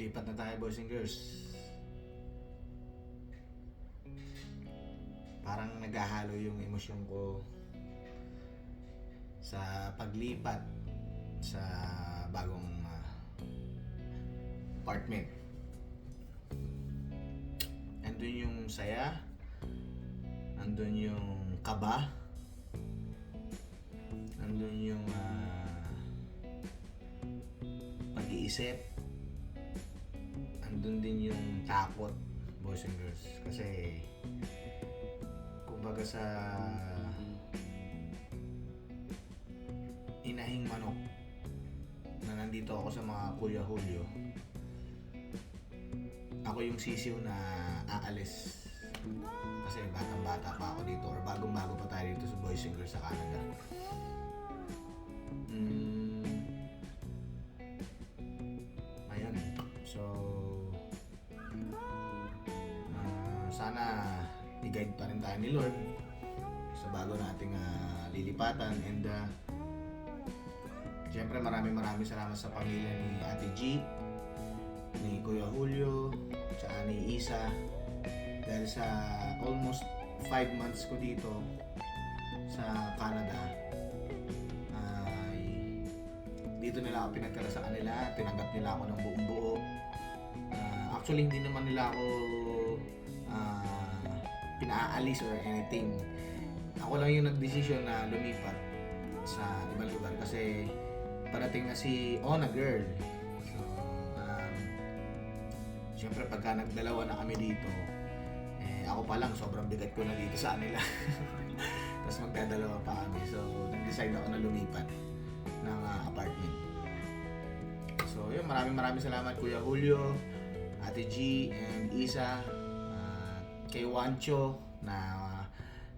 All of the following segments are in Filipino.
Lilipat na tayo, boys and girls. Parang naghahalo yung emosyon ko sa paglipat sa bagong ah, apartment. Andun yung saya, andun yung kaba, andun yung ah, pag-iisip, andun din yung takot, boys and girls. Kasi, kumbaga sa inahing manok na nandito ako sa mga Kuya Julio, ako yung sisiw na aalis. Kasi batang bata pa ako dito or bagong bago pa tayo dito sa Boys and Girls sa Canada. Ni Lord sa bago nating ah, lilipatan and uh, Siyempre maraming maraming salamat sa pamilya ni Ate G, ni Kuya Julio, tsaka ni Isa. Dahil sa almost 5 months ko dito sa Canada, ay dito nila ako pinagkala sa kanila, tinanggap nila ako ng buong buo. Ah, actually, hindi naman nila ako ah, pinaalis or anything. Ako lang yung nagdesisyon na lumipat sa ibang lugar kasi parating na si Ona Girl. So, um, Siyempre, pagka nagdalawa na kami dito, eh, ako pa lang, sobrang bigat ko na dito sa kanila. Tapos magdadalawa pa kami. So, nag-decide ako na lumipat ng ah, apartment. So, yun, maraming maraming salamat Kuya Julio, Ate G, and Isa, kay Wancho, na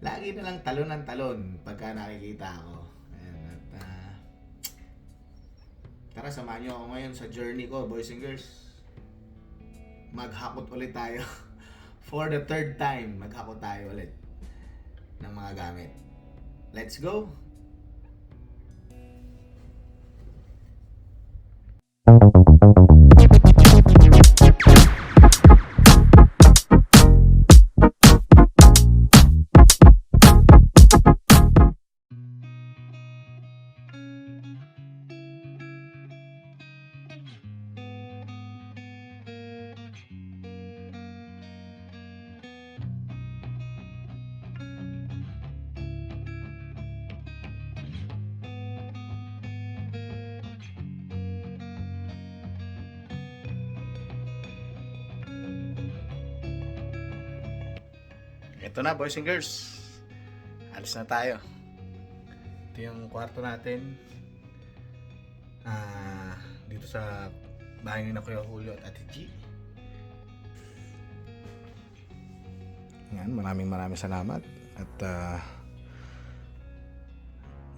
lagi na lang talon ng talon pagka nakikita ako. Ayan, at ah, Tara, samahan niyo ako ngayon sa journey ko, boys and girls. Maghakot ulit tayo. For the third time, maghakot tayo ulit ng mga gamit. Let's go! Na, boys and girls. Alis na tayo. Ito yung kwarto natin. Ah, dito sa bahay ni na Kuya Julio at Ate G. Yan, maraming maraming salamat. At ah,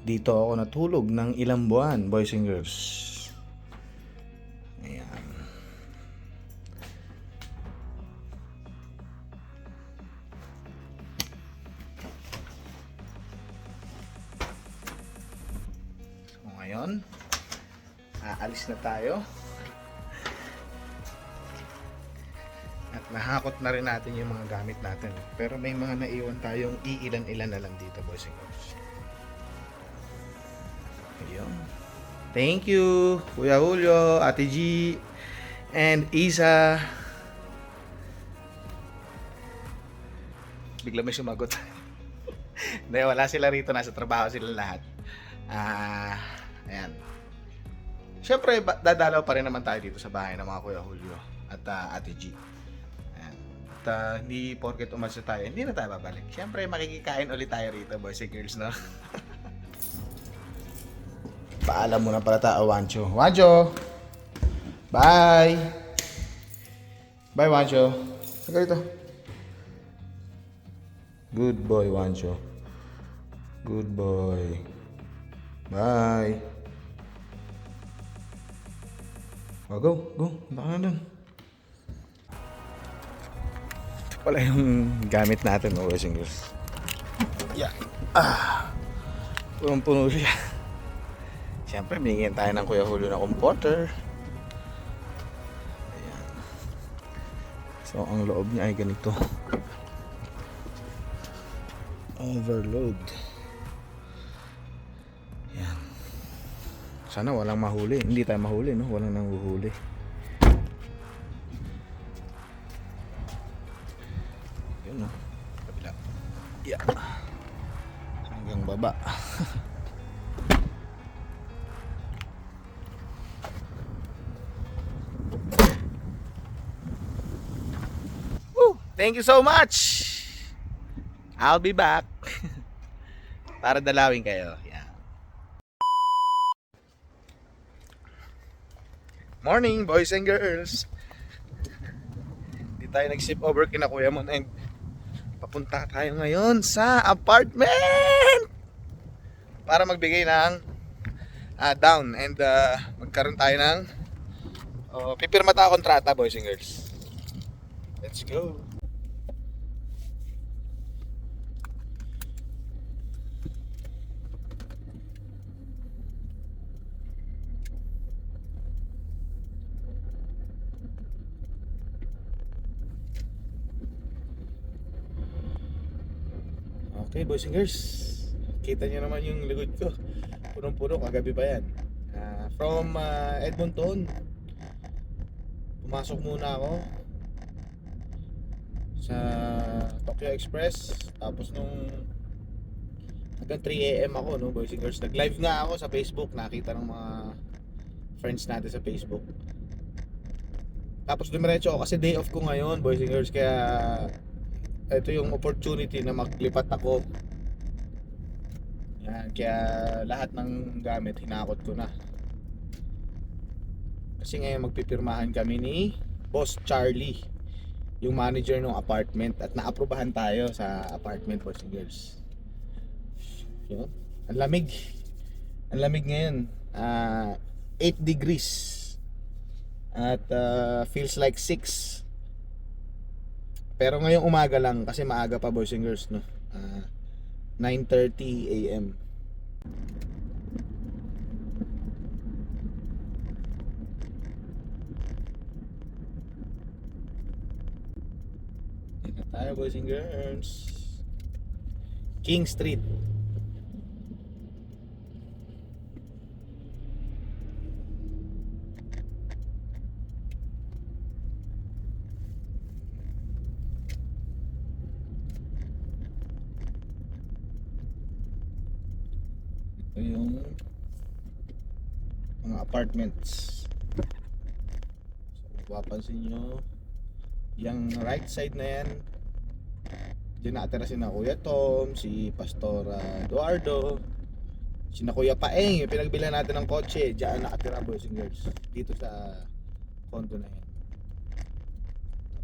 dito ako natulog ng ilang buwan, boys and girls. Na tayo. At nahakot na rin natin yung mga gamit natin. Pero may mga naiwan tayong iilan-ilan na lang dito, boys and girls. Ayun. Thank you, Kuya Julio, Ate G, and Isa. Bigla may sumagot. Hindi, wala sila rito. Nasa trabaho sila lahat. Ah, ayan. Siyempre, dadalaw pa rin naman tayo dito sa bahay ng mga Kuya Julio at ah, Ate G. Ayan. At ah, hindi porket umalis tayo, hindi na tayo babalik. Siyempre, makikikain ulit tayo rito, boys and girls, no? Paalam muna pala tayo, Wancho. Wancho! Bye! Bye, Wancho. Taga dito. Good boy, Wancho. Good boy. Bye. Oh, go, go. Baka na dun. Pala yung gamit natin, mga boys. Yeah. Ah. Punong-puno siya. Siyempre, binigyan tayo ng Kuya Julio na comforter. Ayan. So, ang loob niya ay ganito. Overload. Sana walang mahuli. Hindi tayo mahuli, no? Walang nanguhuli. Yun, no? Kabila. Yeah. Hanggang baba. Woo! Thank you so much! I'll be back. Para dalawin kayo. Yeah. Morning, boys and girls. Hindi tayo nag-sip over kina Kuya Mon and papunta tayo ngayon sa apartment para magbigay ng ah, down and ah, magkaroon tayo ng oh, pipirma tayo kontrata, boys and girls. Let's go. Okay, boys and girls. Kita niyo naman yung likod ko. Punong-puno, kagabi pa yan. Ah, from ah, Edmonton, pumasok muna ako sa Tokyo Express. Tapos nung hanggang 3 a.m. ako, no, boys and girls. Nag-live nga ako sa Facebook. Nakita ng mga friends natin sa Facebook. Tapos dumiretso ako kasi day off ko ngayon, boys and girls. Kaya ito yung opportunity na maglipat ako. Yan, kaya lahat ng gamit hinakot ko na. Kasi ngayon magpipirmahan kami ni Boss Charlie, yung manager ng apartment at naaprubahan tayo sa apartment and girls. Yun. Ang lamig. Ang lamig ngayon. Ah, 8 degrees. At ah, feels like 6. Pero ngayong umaga lang kasi maaga pa boys and girls no. Ah, 9:30 AM. Tayo boys and girls. King Street. Ito yung mga apartments. So, mapapansin nyo, yung right side na yan, dyan nakatira si na Kuya Tom, si Pastor ah, Eduardo, si na Kuya Paeng, yung pinagbilan natin ng kotse, dyan nakatira boys and girls, dito sa condo na yan.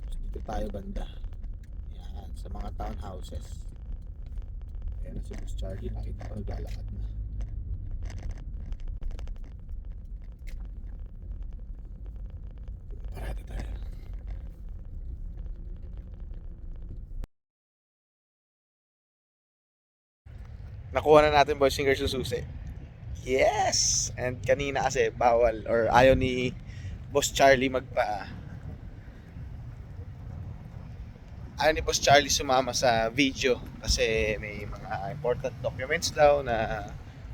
Tapos dito tayo banda. Yan, sa mga townhouses. Ayan na si Boss Charlie, nakita ko naglalakad na. Parati tayo. Nakuha na natin boys fingers yung susi. Yes! And kanina kasi bawal or ayaw ni Boss Charlie magpa ayaw ni Boss Charlie sumama sa video kasi may mga important documents daw na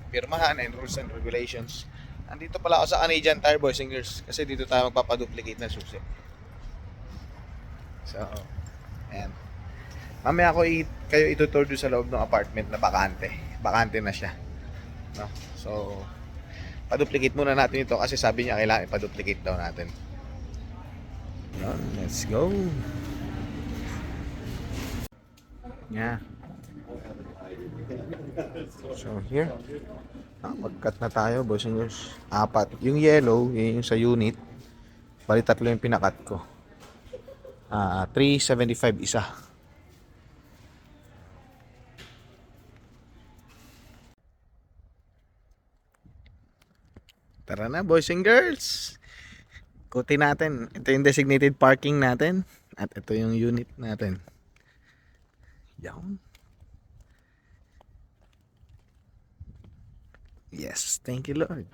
pirmahan and rules and regulations. Andito pala ako sa Canadian Tire Boys and Girls kasi dito tayo magpapaduplicate ng susi. So, ayan. Mamaya ako i- kayo itutur sa loob ng apartment na bakante. Bakante na siya. No? So, paduplicate muna natin ito kasi sabi niya kailangan ipaduplicate daw natin. Yun, let's go. Yeah. So, here. Ah, mag-cut na tayo, boys and girls. Apat. Yung yellow, yun yung sa unit. Bali tatlo yung pinakat ko. Ah, 375 isa. Tara na, boys and girls. Kuti natin. Ito yung designated parking natin. At ito yung unit natin. Yan. Yes, thank you Lord.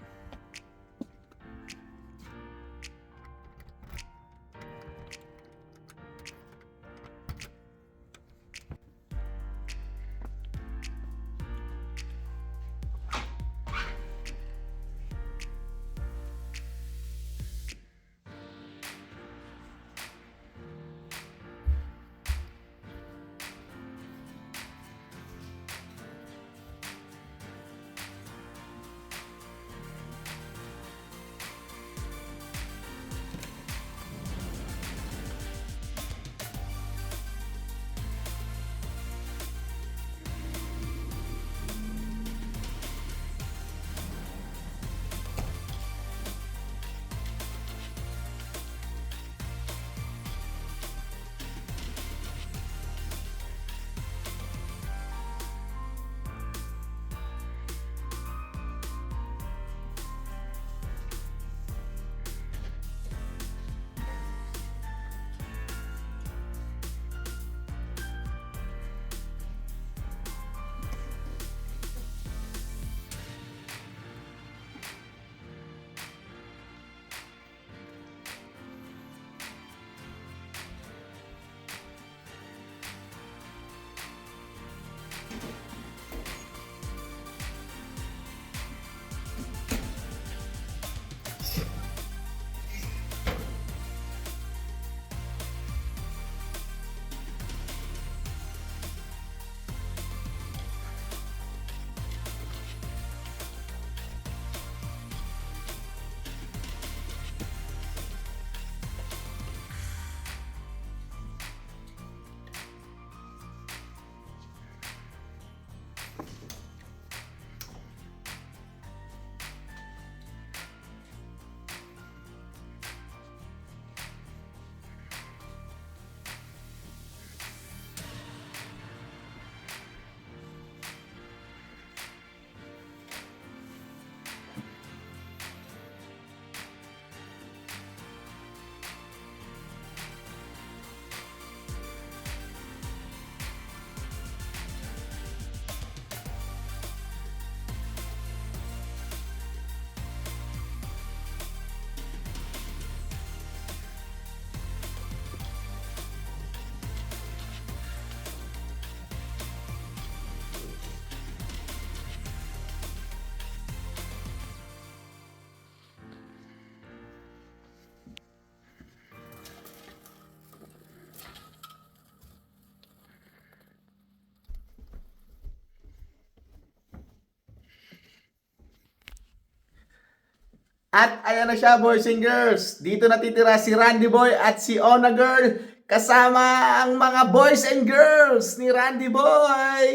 At ayan na siya, boys and girls. Dito natitira si Randy Boy at si Ona Girl. Kasama ang mga boys and girls ni Randy Boy.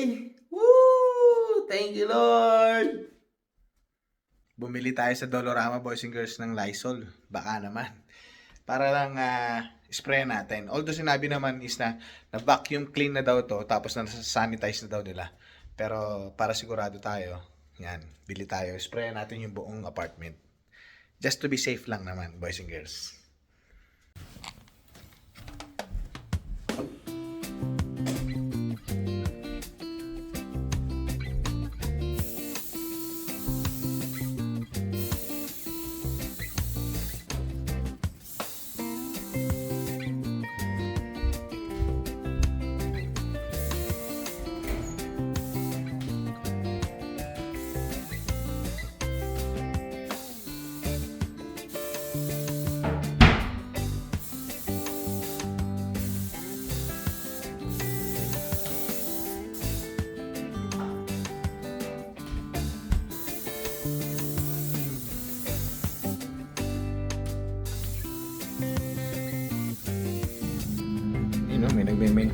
Woo! Thank you, Lord. Bumili tayo sa Dolorama Boys and Girls ng Lysol. Baka naman. Para lang ah, spray natin. Although sinabi naman is na na vacuum clean na daw to tapos na sanitize na daw nila. Pero para sigurado tayo, yan, bili tayo. Spray natin yung buong apartment. Just to be safe lang naman, boys and girls.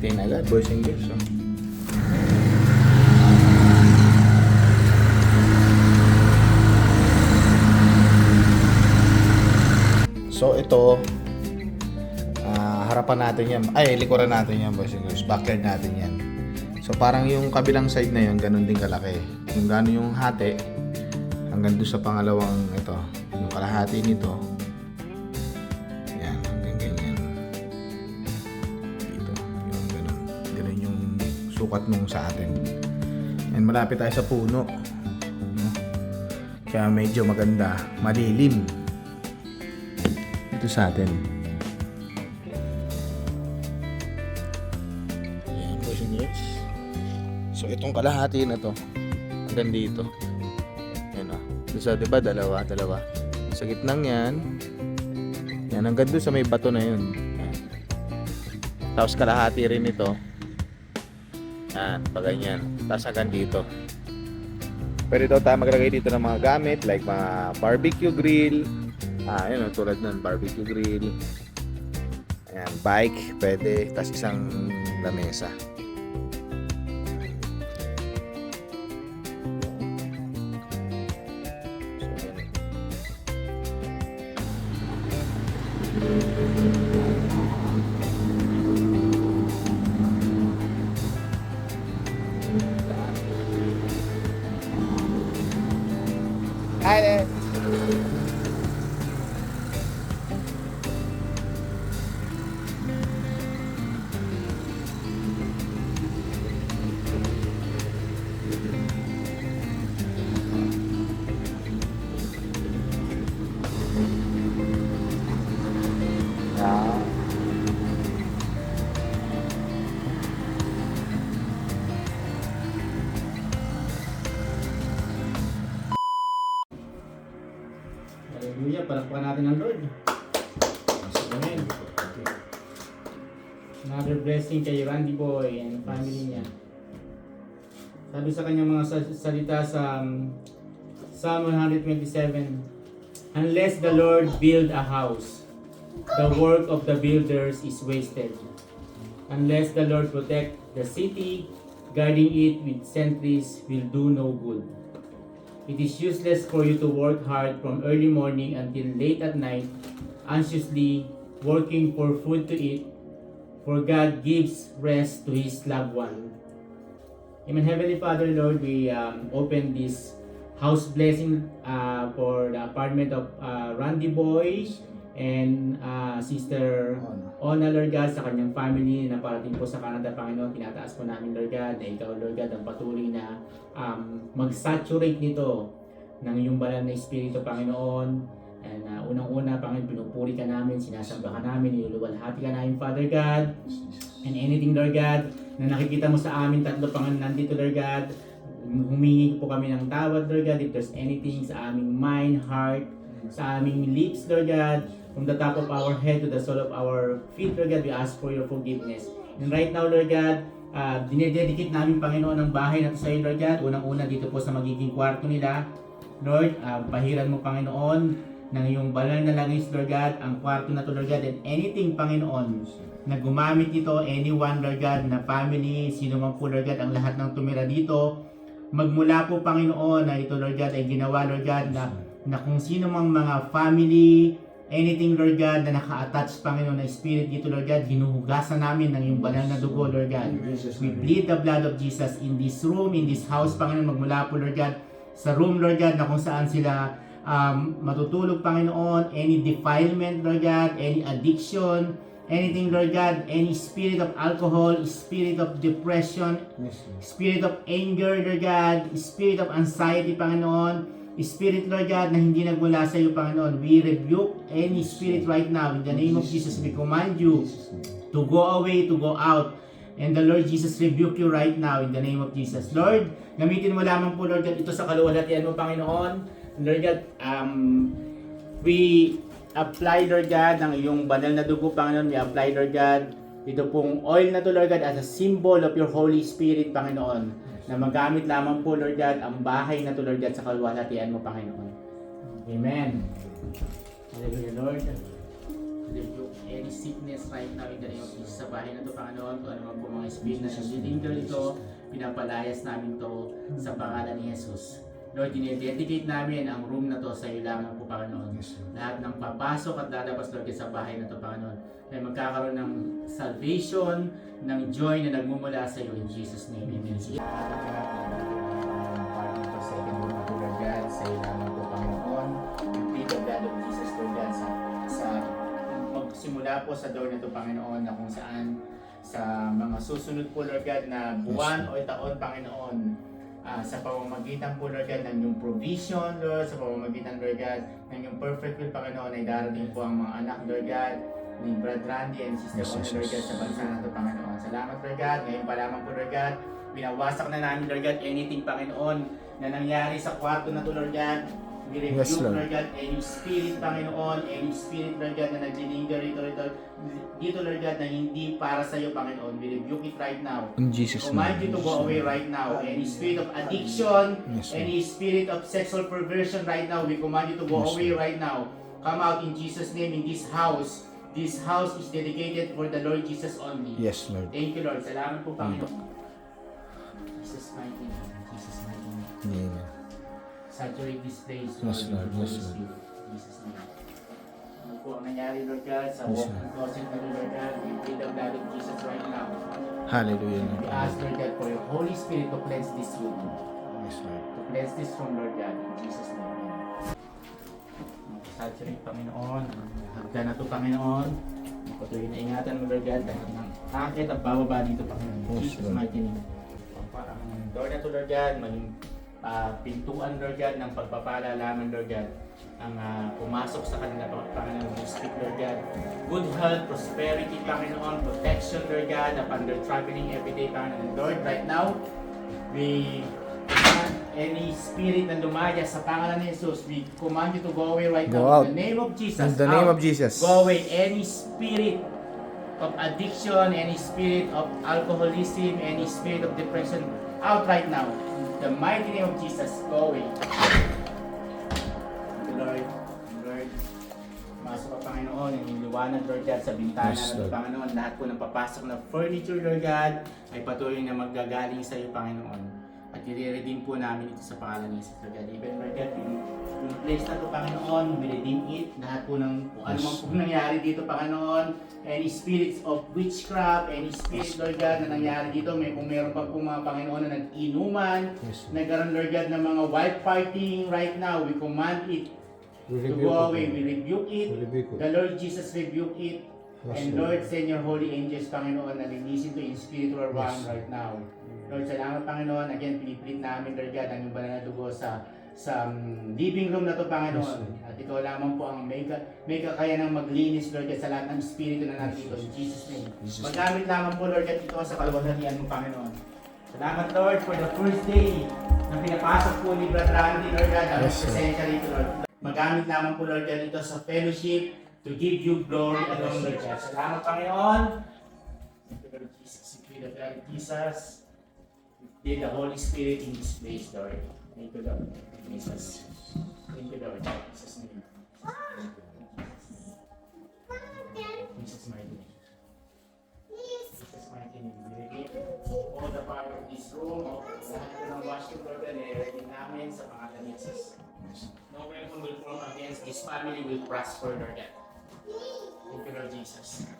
Nagme-maintain agad, boys and girls. Oh. So ito, ah, harapan natin yan. Ay, likuran natin yan, boys and girls. Backyard natin yan. So parang yung kabilang side na yun, ganun din kalaki. Kung gano'n yung hati, hanggang doon sa pangalawang ito, yung kalahati nito, sukat nung sa atin. And malapit tayo sa puno. No? Kaya medyo maganda, malilim. Ito sa atin. Ayan, boys and girls. So itong kalahati na to, hanggang dito. Yan o. Doon sa, di ba, dalawa, dalawa. Sa gitnang yan, yan, hanggang doon sa may bato na yun. Tapos kalahati rin ito. Yan, pag ganyan. Tapos hanggang dito. Pwede daw tayo maglagay dito ng mga gamit like mga barbecue grill. Ah, yun o, tulad nun, barbecue grill. Ayan, bike, pwede. Tapos isang lamesa. Blessing kay Randy Boy and family niya. Sabi sa kanyang mga sa- salita sa um, Psalm 127, Unless the Lord build a house, the work of the builders is wasted. Unless the Lord protect the city, guarding it with sentries will do no good. It is useless for you to work hard from early morning until late at night, anxiously working for food to eat, for God gives rest to His loved one. Amen. Heavenly Father, Lord, we um, open this house blessing uh, for the apartment of uh, Randy Boy and uh, Sister Ona, Lord God, sa kanyang family na parating po sa Canada, Panginoon. Tinataas po namin, Lord God, na ikaw, Lord God, ang patuloy na um, mag-saturate nito ng iyong banal na Espiritu, Panginoon. And uh, unang-una, Panginoon, pinupuri ka namin, sinasamba ka namin, niluluwalhati ka namin, Father God. And anything, Lord God, na nakikita mo sa amin, tatlo, Panginoon, nandito, Lord God, humingi po kami ng tawad, Lord God, if there's anything sa aming mind, heart, sa aming lips, Lord God, from the top of our head to the sole of our feet, Lord God, we ask for your forgiveness. And right now, Lord God, uh, dinededicate namin, Panginoon, ang bahay na ito sa iyo, Lord God. Unang-una dito po sa magiging kwarto nila. Lord, uh, pahiran mo, Panginoon, ng iyong banal na langis, Lord God, ang kwarto na to, Lord God, and anything, Panginoon, na gumamit ito, anyone, Lord God, na family, sino man po, Lord God, ang lahat ng tumira dito, magmula po, Panginoon, na ito, Lord God, ay ginawa, Lord God, na, na kung sino mang mga family, anything, Lord God, na naka-attach, Panginoon, na spirit dito, Lord God, hinuhugasan namin ng iyong banal na dugo, Lord God. We plead the blood of Jesus in this room, in this house, Panginoon, magmula po, Lord God, sa room, Lord God, na kung saan sila um, matutulog, Panginoon, any defilement, Lord God, any addiction, anything, Lord God, any spirit of alcohol, spirit of depression, spirit of anger, Lord God, spirit of anxiety, Panginoon, spirit, Lord God, na hindi nagmula sa iyo, Panginoon. We rebuke any spirit right now. In the name of Jesus, we command you to go away, to go out. And the Lord Jesus rebuke you right now in the name of Jesus. Lord, gamitin mo lamang po, Lord God, ito sa kaluwalhatian mo, Panginoon. Lord God, um, we apply, Lord God, ng iyong banal na dugo, Panginoon. We apply, Lord God, ito pong oil na to, Lord God, as a symbol of your Holy Spirit, Panginoon. Na magamit lamang po, Lord God, ang bahay na to, Lord God, sa kaluwalhatian mo, Panginoon. Amen. Hallelujah, Lord. Rebuke any sickness right now in the name of Jesus sa bahay na to, Panginoon. Kung ano man po mga spirit na nagdidingle ito, pinapalayas namin to sa pangalan ni Jesus. Lord, dinededicate namin ang room na to sa iyo lamang po, Panginoon. Lahat ng papasok at lalabas, Lord, sa bahay na to, Panginoon. Ay magkakaroon ng salvation, ng joy na nagmumula sa iyo in Jesus' name. Amen. To, Lord God, sa iyo lamang po, Panginoon. We plead the blood of Jesus, Lord God, sa, sa magsimula po sa door na to, Panginoon, na kung saan sa mga susunod po, Lord God, na buwan o taon, Panginoon, ah, sa pamamagitan po, Lord God, ng yung provision, Lord, sa pamamagitan, Lord God, ng yung perfect will, Panginoon, ay darating po ang mga anak, Lord God, ni Brad Randy and Sister Yes, Lord. God, sa bansa na ito, Panginoon. Salamat, Lord God. Ngayon pa lamang po, Lord God, binawasak na namin, Lord God, anything, Panginoon, na nangyari sa kwarto na to, Lord God. We rebuke, Yes, Lord. Lord God, any spirit, Panginoon, any spirit, Lord God, na naglilinger rito, rito, dito, Lord God, na hindi para sa iyo, Panginoon. We rebuke it right now. In Jesus' Command you name. to go away right now. Any spirit of addiction, Yes, any spirit of sexual perversion right now, we command you to go Yes, away right now. Come out in Jesus' name in this house. This house is dedicated for the Lord Jesus only. Yes, Lord. Thank you, Lord. Salamat po, Panginoon. Jesus mighty name. Jesus mighty name. Amen. Saturate this place, Yes, Lord. Yes, Lord. Spirit. In Jesus name. Ano po ang nangyari, Lord God, sa Yes, walk Lord. and closet na Lord God, we plead the blood of Jesus right now. Hallelujah, We Lord. ask, Lord God, for your Holy Spirit to cleanse this room. Yes, Lord. To cleanse this room, Lord God, in Jesus' name. Saturate, Panginoon. Hagdan na to, Panginoon. Patuloy na ingatan mo, Lord God, lahat ng akit at bababa dito, Panginoon. In Yes, Jesus' Lord. mighty name. Parang door na to, Lord God, maging ah, pintuan, Lord God, ng pagpapala lamang, Lord God, ang ah, pumasok sa kanila, Panginoon. We speak, Lord God, good health, prosperity, Panginoon, protection, Lord God, upon their traveling every day, Panginoon. Lord, right now, we command any spirit na lumaya sa pangalan ni Jesus, we command you to go away right Go now. out. In the name of Jesus. In the name out. of Jesus. Go away any spirit of addiction, any spirit of alcoholism, any spirit of depression, out right now. The mighty name of Jesus, go away. Lord. Lord, masok ka Panginoon, yung liwanag, Lord God, sa bintana Yes, ng Lord. Panginoon. Lahat po ng papasok na furniture, Lord God, ay patuloy na maggagaling sa iyo, Panginoon. At i-redeem po namin ito sa pangalan ni Jesus, God. Even, Lord God, yung, yung place na ito, Panginoon, we redeem it. Lahat po ng kung ano man po nangyari dito, Panginoon. Any spirits of witchcraft, any spirit, Lord God, na nangyari dito. May kung meron pa po mga Panginoon na nag-inuman, Yes, nagkaroon, Lord God, ng mga wild partying right now. We command it to go away. We rebuke it. The Lord Jesus rebuke it. And Lord, send your holy angels, Panginoon, na linisin to in spiritual realm Yes. right now. Lord, salamat, Panginoon. Again, piniplit namin, Lord God, ang iyong banal na dugo sa sa um, living room na to, Panginoon. At ikaw lamang po ang may, ka, may kakayanang maglinis, Lord God, sa lahat ng spirito na nandito. In Jesus' name. Jesus'. Magamit lamang po, Lord God, ito sa kaluwalhatian mo, Panginoon. Salamat, Lord, for the first day na pinapasok po ni Brad Randy, Lord God, ang Yes, presensya rito, Lord. Magamit lamang po, Lord God, ito sa fellowship to give you glory along the church. Salamat, Panginoon. Thank you, Lord Jesus. You feel of Lord Jesus. Be the Holy Spirit in this place, Lord. Thank you, Lord. Jesus. Thank you, Lord. Jesus' name. Jesus' mighty name. Jesus' my name. We all the part of this room, of the lahat and washing garden, eh, namin sa pangalan ni Jesus. No weapon will form against this family will prosper, Lord God. Lord Jesus.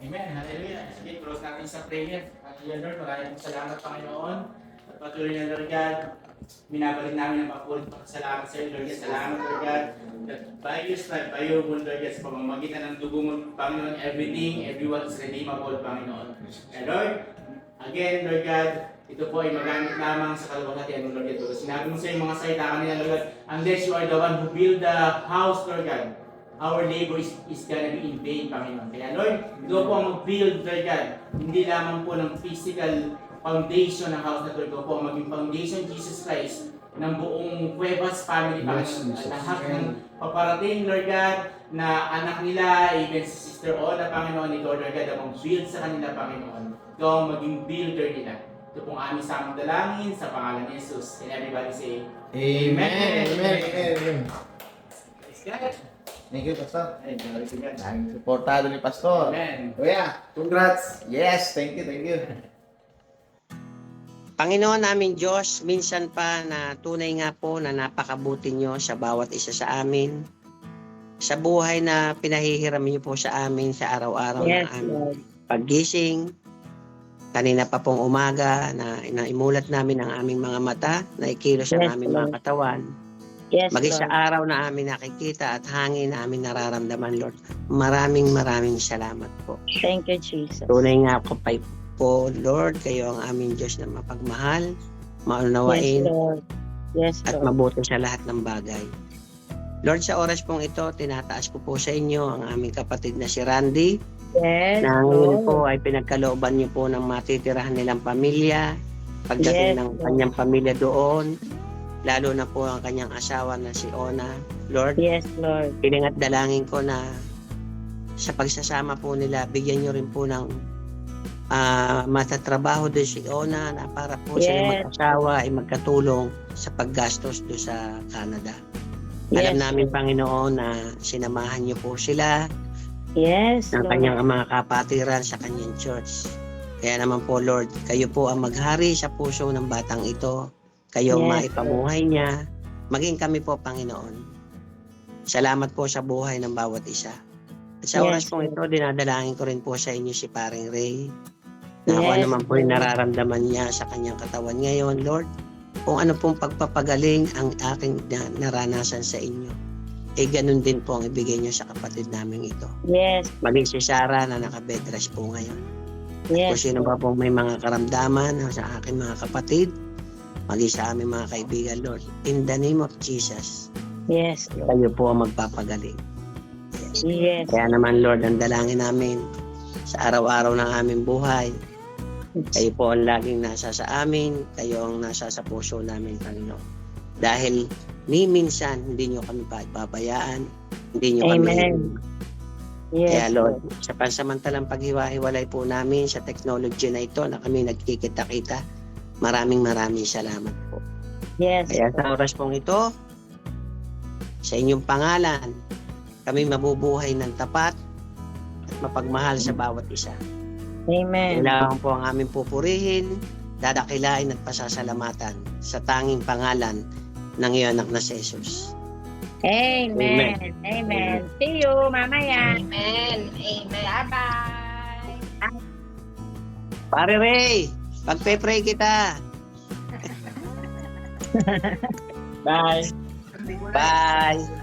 Amen. Hallelujah. Sige, close natin sa prayer. Hallelujah, Lord. Maraming salamat, Panginoon. At patuloy na, Lord God. Minabalik namin ang papulit salamat sa iyo, Lord God. Salamat, Lord God. That by your stripe, by your wound, Lord God, sa pamamagitan ng dugo mo, Panginoon, everything, everyone is redeemable, Panginoon. And Lord, again, Lord God, ito po ay magamit lamang sa kalwalhatian mo, Lord God. Sinabi mo sa iyong mga salita kanina, Lord God, unless you are the one who build the house, Lord God, our labor is, is gonna be in vain, Panginoon. Kaya Lord, ikaw po ang mag-build, Lord God, hindi lamang po ng physical foundation ng house na to, po ang maging foundation, Jesus Christ, ng buong Cuevas family, Panginoon. At lahat ng paparating, Lord God, na anak nila, even si Sister Ola, Panginoon, ikaw, Lord God, ang mag-build sa kanila, Panginoon. Ikaw ang maging builder nila. Ito pong aming samang dalangin sa pangalan ni Jesus. And everybody say, Amen. Amen. Amen. Praise God. Thank you, Pastor. Ay. Daming supportado ni Pastor. Amen. Kuya, congrats. Yes, thank you, thank you. Panginoon namin Diyos, minsan pa na tunay nga po na napakabuti nyo sa bawat isa sa amin. Sa buhay na pinahihiram niyo po sa amin sa araw-araw Yes, na aming Lord. paggising. Kanina pa pong umaga na naimulat namin ang aming mga mata, na ikilos ang Yes, aming mga Lord. katawan. Yes, Maging sa araw na amin nakikita at hangin na amin nararamdaman, Lord. Maraming maraming salamat po. Thank you, Jesus. Tunay nga po, pa- po, Lord, kayo ang aming Diyos na mapagmahal, Yes, maunawain, Lord. Yes, at Lord. mabuti sa lahat ng bagay. Lord, sa oras pong ito, tinataas ko po sa inyo ang aming kapatid na si Randy, Yes, na ngayon po ay pinagkalooban niyo po ng matitirahan nilang pamilya, pagdating Yes, ng kanyang pamilya doon, lalo na po ang kanyang asawa na si Ona. Lord, Yes, Lord. piling at dalangin ko na sa pagsasama po nila, bigyan nyo rin po ng ah, matatrabaho din si Ona na para po sila Yes. mag-asawa ay magkatulong sa paggastos do sa Canada. Alam Yes, namin, Lord. Panginoon, na sinamahan niyo po sila Yes, ng Lord. kanyang mga kapatiran sa kanyang church. Kaya naman po, Lord, kayo po ang maghari sa puso ng batang ito. Kayo Yes, maipamuhay niya. Maging kami po, Panginoon. Salamat po sa buhay ng bawat isa. At sa Yes, oras pong ito, dinadalangin ko rin po sa inyo si Paring Ray. Na kung Yes, ano man po yung nararamdaman niya sa kanyang katawan ngayon, Lord. Kung ano pong pagpapagaling ang aking na- naranasan sa inyo. Eh, ganun din po ang ibigay niyo sa kapatid namin ito. Yes, Maging si Sarah na naka-bed rest po ngayon. Kung yes, sino ba pong may mga karamdaman sa aking mga kapatid, maging sa aming mga kaibigan, Lord. In the name of Jesus, yes, Lord. kayo po ang magpapagaling. Yes, Kaya naman, Lord, ang dalangin namin sa araw-araw ng aming buhay, kayo po ang laging nasa sa amin, kayo ang nasa sa puso namin, Panginoon. Dahil ni minsan, hindi nyo kami pababayaan, hindi nyo kami Amen. yes, Kaya Lord, sa pansamantalang paghiwa-hiwalay po namin sa technology na ito na kami nagkikita-kita, maraming maraming salamat po. Yes, Kaya sa oras pong ito, sa inyong pangalan, kami mabubuhay ng tapat at mapagmahal sa bawat isa. Amen. Kailangan po ang aming pupurihin, dadakilain at pasasalamatan sa tanging pangalan ng iyong anak na si Jesus. Amen. Amen. See you mamaya. Amen. Amen. Bye-bye. Pare Ray, pagpe-pray kita. Bye. Bye!